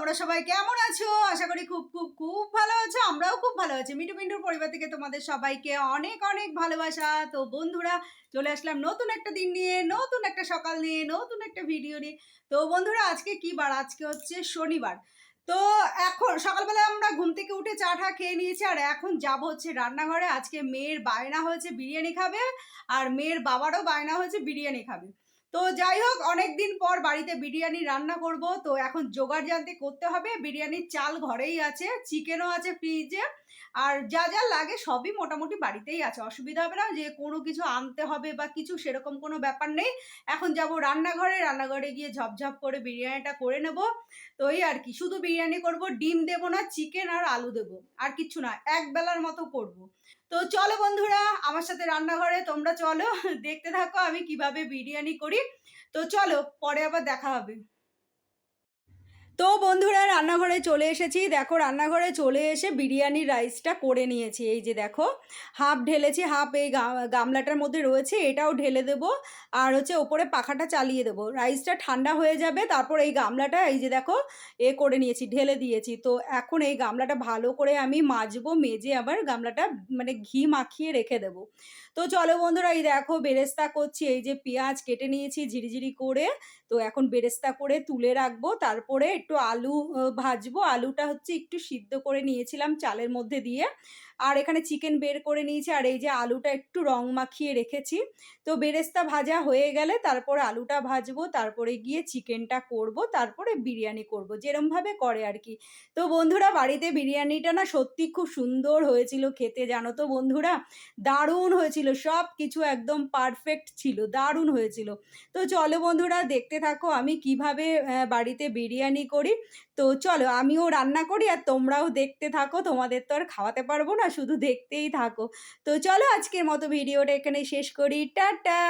তোমরা সবাই কেমন আছো? আশা করি খুব খুব খুব ভালো আছো। আমরাও খুব ভালো আছি। মিটু পিন্টুর পরিবার থেকে তোমাদের সবাইকে অনেক অনেক ভালোবাসা। তো বন্ধুরা, চলে আসলাম নতুন একটা দিন নিয়ে, নতুন একটা সকাল নিয়ে, নতুন একটা ভিডিও নিয়ে। তো বন্ধুরা, আজকে কি বার? আজকে হচ্ছে শনিবার। তো এখন সকালবেলা আমরা ঘুম থেকে উঠে চা টা খেয়ে নিয়েছি আর এখন যাব হচ্ছে রান্নাঘরে। আজকে মেয়ের বায়না হয়েছে, বিরিয়ানি খাবে। আর মেয়ের বাবারও বায়না হয়েছে, বিরিয়ানি খাবে। তো যাই হোক অনেক দিন পর বাড়িতে বিরিয়ানি রান্না করব। তো এখন জোগাড় জানতে করতে হবে। বিরিয়ানির চাল ঘরেই আছে, চিকেনও আছে ফ্রিজে। আর যা যা লাগে সবই মোটামুটি বাড়িতেই আছে। অসুবিধা হবে না যে কোনো কিছু আনতে হবে বা কিছু সেরকম কোনো ব্যাপার নেই। এখন যাব রান্নাঘরে রান্নাঘরে গিয়ে ঝপঝপ করে বিরিয়ানিটা করে নেব। তো এই আর কি, শুধু বিরিয়ানি করব, ডিম দেবো না, চিকেন আর আলু দেবো। আর কিচ্ছু না এক বেলার মতো করব। তো চলো বন্ধুরা, আমার সাথে রান্নাঘরে তোমরা চলো। দেখতে থাকো আমি কীভাবে বিরিয়ানি করি। তো চলো, পরে আবার দেখা হবে। তো বন্ধুরা, রান্নাঘরে চলে এসেছি। দেখো, রান্নাঘরে চলে এসে বিরিয়ানির রাইসটা করে নিয়েছি। এই যে দেখো হাফ ঢেলেছি হাফ এই গামলাটার মধ্যে রয়েছে, এটাও ঢেলে দেবো। আর হচ্ছে ওপরে পাখাটা চালিয়ে দেবো। রাইসটা ঠান্ডা হয়ে যাবে, তারপর এই গামলাটা, এই যে দেখো, এ করে নিয়েছি, ঢেলে দিয়েছি। তো এখন এই গামলাটা ভালো করে আমি মাজবো, মেজে আবার গামলাটা মানে ঘি মাখিয়ে রেখে দেবো। তো চলো বন্ধুরা, এই দেখো, বেরেস্তা করছি। এই যে পেঁয়াজ কেটে নিয়েছি ঝিরিঝিরি করে। তো এখন বেরেস্তা করে তুলে রাখব। তারপরে একটু আলু ভাজবো। আলুটা হচ্ছে একটু সিদ্ধ করে নিয়েছিলাম চালের মধ্যে দিয়ে। আর এখানে চিকেন বের করে নিয়েছি, আর এই যে আলুটা একটু রং মাখিয়ে রেখেছি। তো বেরেস্তা ভাজা হয়ে গেলে তারপরে আলুটা ভাজবো, তারপরে গিয়ে চিকেনটা করব, তারপরে বিরিয়ানি করব, যেরমভাবে করে আর কি। তো বন্ধুরা, বাড়িতে বিরিয়ানিটা না সত্যি খুব সুন্দর হয়েছিল খেতে, জানো তো বন্ধুরা? দারুণ হয়েছিল সব কিছু একদম পারফেক্ট ছিল, দারুণ হয়েছিল। তো চলো বন্ধুরা, দেখতে থাকো আমি কীভাবে বাড়িতে বিরিয়ানি করি। তো চলো আমিও রান্না করি, আর তোমরাও দেখতে থাকো, তোমাদের তো আর খাওয়াতে পারব না শুধু দেখতেই থাকো। তো চলো আজকের মতো ভিডিওটা এখানে শেষ করি। টাটা!